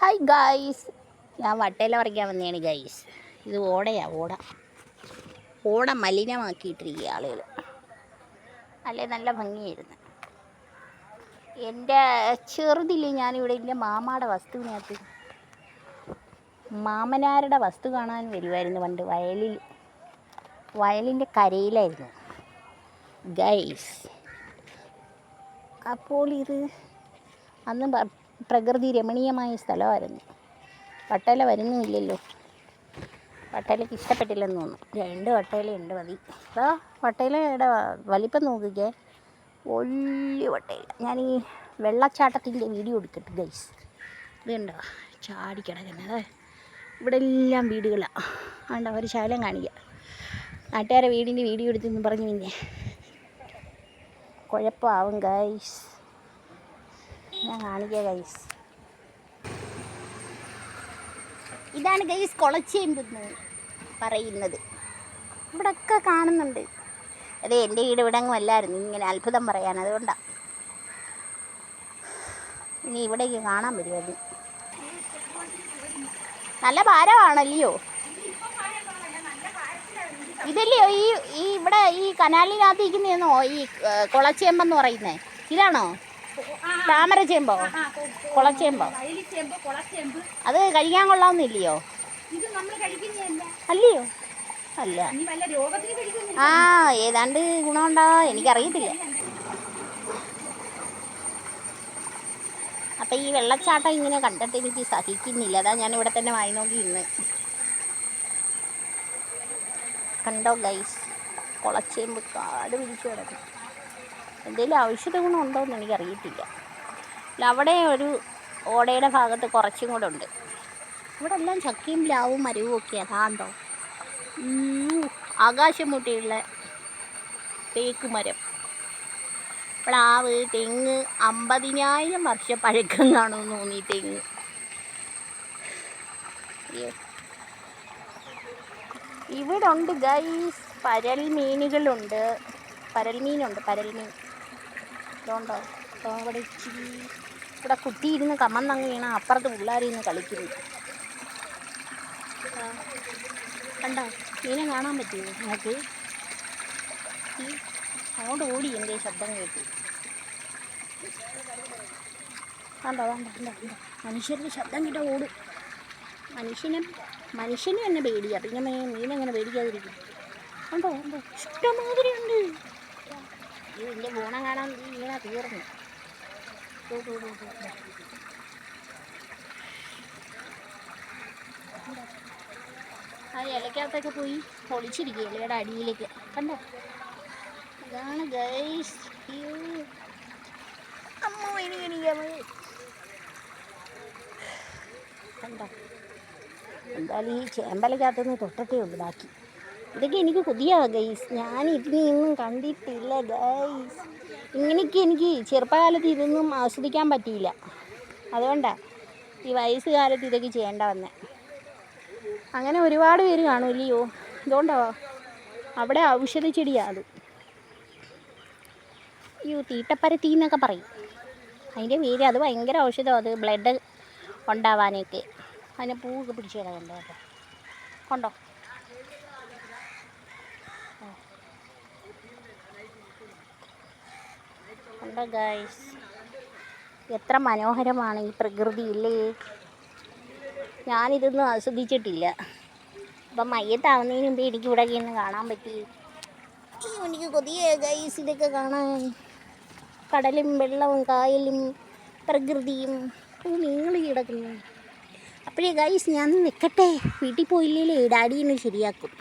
Hi guys ഞാൻ വട്ടയില പറിക്കാൻ വന്നതാണ് ഗൈസ് ഇത് ഓടയാ ഓട. ഓട മലിനമാക്കിയിട്ടിരിക്കുക ആളുകൾ അല്ലേ നല്ല ഭംഗിയായിരുന്നു. എന്റെ ചെറുതിൽ ഞാനിവിടെ എന്റെ മാമാടെ വസ്തുവിനകത്ത് മാമനാരുടെ വസ്തു കാണാൻ വരുമായിരുന്നു പണ്ട് വയലിൽ. വയലിന്റെ കരയിലായിരുന്നു. ഗൈസ് അപ്പോൾ ഇത് അന്ന് പ്രകൃതി രമണീയമായ സ്ഥലമായിരുന്നു. വട്ടയില വരുന്നുമില്ലല്ലോ. വട്ടയിലക്ക് ഇഷ്ടപ്പെട്ടില്ലെന്ന് തോന്നുന്നു. രണ്ട് വട്ടയിലുണ്ട് മതി. അതാ വട്ടയിലയുടെ വലിപ്പം നോക്കിക്കേ. വലിയ വട്ടയില ഞാൻ ഈ വെള്ളച്ചാട്ടത്തിന്റെ വീഡിയോ എടുക്കട്ടെ ഗൈസ് ഇത് കണ്ടോ? അതെ ഇവിടെ എല്ലാം വീടുകളാണ് അതുകൊണ്ട് ഒരു ശാലം കാണിക്കുക നാട്ടുകാരെ വീടിന്റെ വീഡിയോ എടുത്തെന്ന് പറഞ്ഞു പിന്നെ. കുഴപ്പമാവും ഗൈസ് ഞാൻ കാണിക്കാം ഗൈസ് ഇതാണ് ഗൈസ് കുളച്ചേമ്പെന്ന് പറയുന്നത്. ഇവിടൊക്കെ കാണുന്നുണ്ട്. അതെ എന്റെ വീട് ഇവിടെ അങ്ങും അല്ലായിരുന്നു. ഇങ്ങനെ അത്ഭുതം പറയാൻ അതുകൊണ്ടാണ് ഇനി ഇവിടേക്ക് കാണാൻ വരുമായിരുന്നു നല്ല ഭാരമാണല്ലയോ? ഇതല്ലയോ ഈ ഈ ഇവിടെ ഈ കനാലിനകത്ത് ഇരിക്കുന്നതെന്നോ ഈ കൊളച്ചേമ്പെന്ന് കുളച്ചേമ്പെന്ന് പറയുന്നേ. ഇതാണോ? താമര ചേമ്പോ? കുളച്ചേമ്പോ? അത് കഴിക്കാൻ കൊള്ളാവുന്നില്ലയോ? അല്ലയോ? അല്ല. ആ ഏതാണ്ട് ഗുണമുണ്ടോ? എനിക്കറിയത്തില്ല. അപ്പം ഈ വെള്ളച്ചാട്ടം ഇങ്ങനെ കണ്ടിട്ട് എനിക്ക് സഹിക്കുന്നില്ല. അതാ ഞാൻ ഇവിടെ തന്നെ വായി നോക്കി ഇന്ന് കണ്ടോ ഗൈസ് കുളച്ചേമ്പ് കാട് പിടിച്ചു കിടക്കും എന്തെങ്കിലും ഔഷധ ഗുണമുണ്ടോ എന്ന് എനിക്കറിയത്തില്ല. അവിടെ ഒരു ഓടയുടെ ഭാഗത്ത് കുറച്ചും കൂടെ ഉണ്ട്. ഇവിടെ എല്ലാം ചക്കയും പ്ലാവും മരവും ഒക്കെ അതാണ്ടോ? ആകാശം മുട്ടിയുള്ള തേക്ക് മരം. പ്ലാവ് തെങ്ങ് അമ്പതിനായിരം വർഷം പഴക്കം കാണുമെന്ന് തോന്നി തെങ്ങ്. ഇവിടെ ഉണ്ട് ഗൈസ് പരൽ മീനുകളുണ്ട് പരൽ മീനുണ്ട് പരൽ മീൻ ഇതുണ്ടോ? ഇതോ ഇവിടെ ഇച്ചിരി ഇവിടെ കുട്ടിയിരുന്ന് കമന്നങ്ങ് വീണ അപ്പുറത്ത് പിള്ളേരിന്ന് കളിക്കുന്നു. കണ്ടോ? മീനെ കാണാൻ പറ്റുമോ നിങ്ങൾക്ക് ഈ അങ്ങോട്ട് ഓടി എന്റെ ശബ്ദം കേട്ടു. കണ്ടോ കണ്ടോ കണ്ടോ കണ്ടോ? മനുഷ്യരുടെ ശബ്ദം കേട്ടോ ഓടും. മനുഷ്യനും മനുഷ്യനും എന്നെ പേടിയാ. പിന്നെ മീനെങ്ങനെ പേടിക്കാതിരിക്കും. കണ്ടോ കണ്ടോ? ഇഷ്ടമാതിരി ഉണ്ട് ഇതിന്റെ ഗുണം കാണാൻ മീനാ തീർന്നു. ആ ഇലക്കകത്തൊക്കെ പോയി പൊളിച്ചിരിക്കുക ഇലയുടെ അടിയിലേക്ക്. കണ്ടോ? ഇതാണ് ഗൈസ് അമ്മ ഇനി എനിക്കമ്മ കണ്ടോ? എന്തായാലും ഈ ചേമ്പലക്കകത്തുനിന്ന് തൊട്ടത്തേ ഉള്ളൂ ബാക്കി ഇതൊക്കെ എനിക്ക് പുതിയ ഗൈസ് ഞാൻ ഇതിനൊന്നും കണ്ടിട്ടില്ല ഗൈസ് ഇങ്ങനെയൊക്കെ എനിക്ക് ചെറുപ്പകാലത്ത് ഇതൊന്നും ആസ്വദിക്കാൻ പറ്റിയില്ല. അതുകൊണ്ടാണ് ഈ വയസ്സുകാലത്ത് ഇതൊക്കെ ചെയ്യേണ്ട വന്നേ. അങ്ങനെ ഒരുപാട് പേര് കാണുമല്ലയോ? ഇതുകൊണ്ടോ? അവിടെ ഔഷധ ചെടിയാണ് അത്. അയ്യോ തീട്ടപ്പരത്തി എന്നൊക്കെ പറയും. അതിന്റെ പേര് അത് ഭയങ്കര ഔഷധം അത് ബ്ലഡ് ഉണ്ടാവാനൊക്കെ. അതിനെ പൂവൊക്കെ പിടിച്ച് കിടക്കണ്ടോ കേട്ടോ. കൊണ്ടോ? കണ്ടോ ഗായ്സ് എത്ര മനോഹരമാണ് ഈ പ്രകൃതി ഇല്ലേ ഞാനിതൊന്നും ആസ്വദിച്ചിട്ടില്ല. അപ്പം മയ്യത്താവുന്നതിന് മുമ്പ് എനിക്ക് ഇവിടെ ഇന്ന് കാണാൻ പറ്റി. എനിക്ക് കൊതിയ ഗൈസ് ഇതൊക്കെ കാണാൻ. കടലും വെള്ളവും കായലും പ്രകൃതിയും നിങ്ങൾ കിടക്കുന്നു. അപ്പോഴേ ഗൈസ് ഞാൻ നിൽക്കട്ടെ വീട്ടിൽ പോയില്ലേ ഡാഡി ശരിയാക്കും.